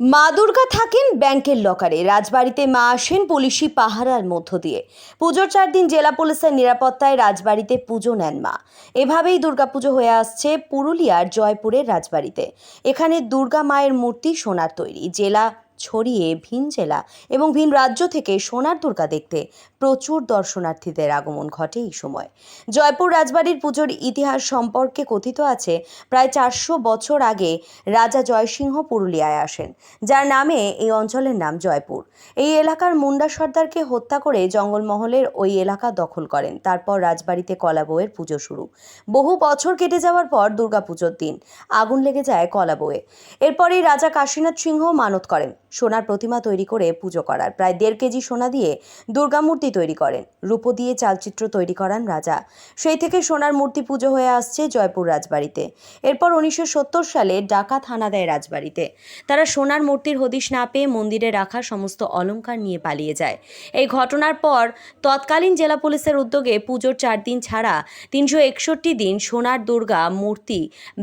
মা দুর্গা থাকেন ব্যাংকের লকারে। রাজবাড়িতে মা আসেন পুলিশি পাহারার মধ্য দিয়ে। পুজোর চার দিন জেলা পুলিশের নিরাপত্তায় রাজবাড়িতে পুজো নেন মা। এভাবেই দুর্গাপুজো হয়ে আসছে পুরুলিয়ার জয়পুরের রাজবাড়িতে। এখানে দুর্গা মায়ের মূর্তি সোনার তৈরি। জেলা ছড়িয়ে ভিন জেলা এবং ভিন রাজ্য থেকে সোনার দুর্গা দেখতে প্রচুর দর্শনার্থীদের আগমন ঘটে এই সময়। জয়পুর রাজবাড়ির পুজোর ইতিহাস সম্পর্কে কথিত আছে, প্রায় চারশো বছর আগে রাজা জয়সিংহ পুরুলিয়ায় আসেন, যার নামে এই অঞ্চলের নাম জয়পুর। এই এলাকার মুন্ডা সর্দারকে হত্যা করে জঙ্গলমহলের ওই এলাকা দখল করেন। তারপর রাজবাড়িতে কলা বউয়ের পুজো শুরু। বহু বছর কেটে যাওয়ার পর দুর্গাপুজোর দিন আগুন লেগে যায় কলা বউয়ে। এরপরেই রাজা কাশীনাথ সিংহ মানত করেন। সোনার প্রতিমা তৈরি করে পুজো করার। প্রায় দেড় কেজি সোনা দিয়ে দুর্গামূর্তি তৈরি করেন। রূপো দিয়ে চালচিত্র তৈরি করান রাজা। সেই থেকে সোনার মূর্তি পুজো হয়ে আসছে জয়পুর রাজবাড়িতে। এরপর উনিশশো সত্তর সালে ডাকা থানা দেয় রাজবাড়িতে। তারা সোনার মূর্তির হদিশ না পেয়ে মন্দিরে রাখা সমস্ত অলংকার নিয়ে পালিয়ে যায়। এই ঘটনার পর তৎকালীন জেলা পুলিশের উদ্যোগে পুজোর চার দিন ছাড়া তিনশো একষট্টি দিন সোনার দুর্গা মূর্তি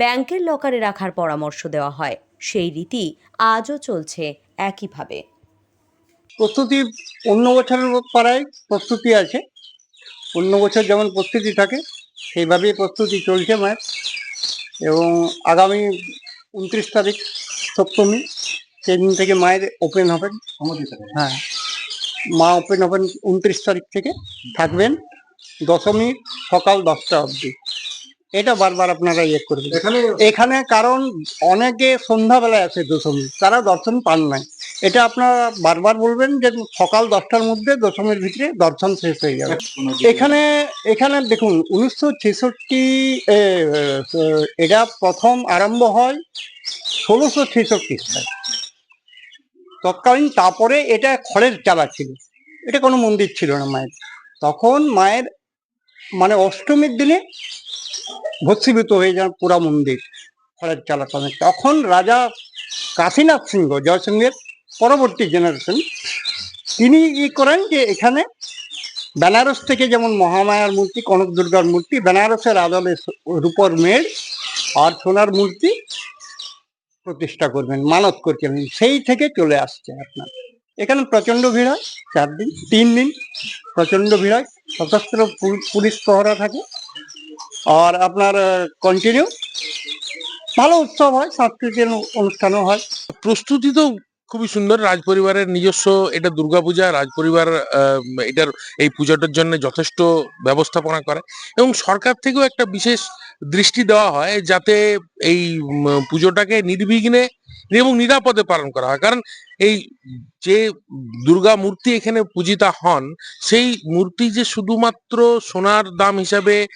ব্যাংকের লকারে রাখার পরামর্শ দেওয়া হয়। সেই রীতি আজও চলছে একইভাবে। প্রস্তুতি অন্য বছরের পাড়ায় প্রস্তুতি আছে। অন্য বছর যেমন প্রস্তুতি থাকে, সেইভাবেই প্রস্তুতি চলছে মায়ের এবং আগামী উনত্রিশ তারিখ সপ্তমী, সেদিন থেকে মায়ের ওপেন হবেন হ্যাঁ মা ওপেন হবেন উনত্রিশ তারিখ থেকে। থাকবেন দশমী সকাল দশটা অবধি। এটা বারবার আপনারা ইয়ে করবেন এখানে কারণ অনেকে সন্ধ্যাবেলায় আছে দশমী তারা দর্শন পান নাই। এটা আপনারা বারবার বলবেন যে সকাল দশটার মধ্যে দশমীর ভিতরে দর্শন শেষ হয়ে যাবে। এখানে এখানে দেখুন উনিশশো ছেষট্টি এটা প্রথম আরম্ভ হয় ষোলোশো ছেষট্টি সালে। তৎকালীন তারপরে এটা খড়ের চালা ছিল। এটা কোনো মন্দির ছিল না মায়ের। তখন মায়ের মানে অষ্টমীর দিনে ভস্মীভূত হয়ে যান পুরা মন্দির, খড়ের চালা তখন রাজা কাশীনাথ সিংহ, জয়সিংহের পরবর্তী জেনারেশন তিনি ই করেন যে এখানে বেনারস থেকে যেমন মহামায়ার মূর্তি, কনক দুর্গার মূর্তি, বেনারসের আদলে রূপর মেয়ের আর সোনার মূর্তি প্রতিষ্ঠা করবেন, মানত করছেন। সেই থেকে চলে আসছে আপনার। এখানে প্রচণ্ড ভিড় হয়, চার দিন, তিন দিন প্রচণ্ড ভিড় হয়। সশস্ত্র পুলিশ প্রহরা থাকে। আর আপনার কন্টিনিউ ভালো উৎসব হয় সাংস্কৃতিক অনুষ্ঠানও হয়। প্রস্তুতি তো খুবই সুন্দর রাজপরিবারের নিজস্ব এটা দুর্গাপূজা রাজপরিবার আহ, এটার এই পূজাটার জন্য যথেষ্ট ব্যবস্থাপনা করে। এবং সরকার থেকেও একটা বিশেষ দৃষ্টি দেওয়া হয় যাতে এই পুজোটাকে নির্বিঘ্নে এবং নিরাপদে পালন করা হয়। কারণ এই যে দুর্গা মূর্তি এখানে পূজিতা হন, সেই মূর্তি যে শুধুমাত্র সোনার দাম হিসাবে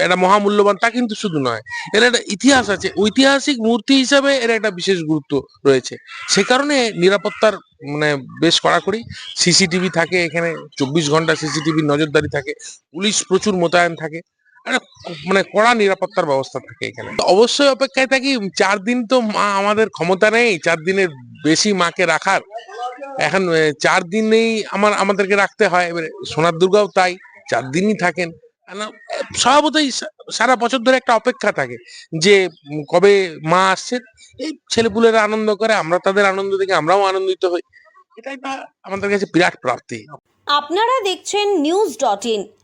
একটা মহামূল্যবান তা কিন্তু শুধু নয়। এর একটা ইতিহাস আছে। ঐতিহাসিক মূর্তি হিসাবে এর একটা বিশেষ গুরুত্ব রয়েছে। সে কারণে নিরাপত্তার মানে বেশ কড়াকড়ি। সিসিটিভি থাকে এখানে, চব্বিশ ঘণ্টা সিসিটিভি নজরদারি থাকে। পুলিশ প্রচুর মোতায়েন থাকে। মানে কড়া নিরাপত্তার ব্যবস্থা থাকে এখানে। অবশ্যই অপেক্ষায় থাকি, চার দিন তো মা আমাদের ক্ষমতা নেই, চার দিনের বেশি মাকে রাখার। এখন চার দিনেই আমার, আমাদেরকে রাখতে হয়। এবারে সোনার দুর্গাও তাই, চার দিনই থাকেন। স্বভাবতই সারা বছর ধরে একটা অপেক্ষা থাকে যে কবে মা আসছে, এই ছেলেপুলেরা আনন্দ করে, আমরা তাদের আনন্দ দেখে আমরাও আনন্দিত হই। এটাই বা আমাদের কাছে বিরাট প্রাপ্তি। আপনারা দেখছেন নিউজ ডট ইন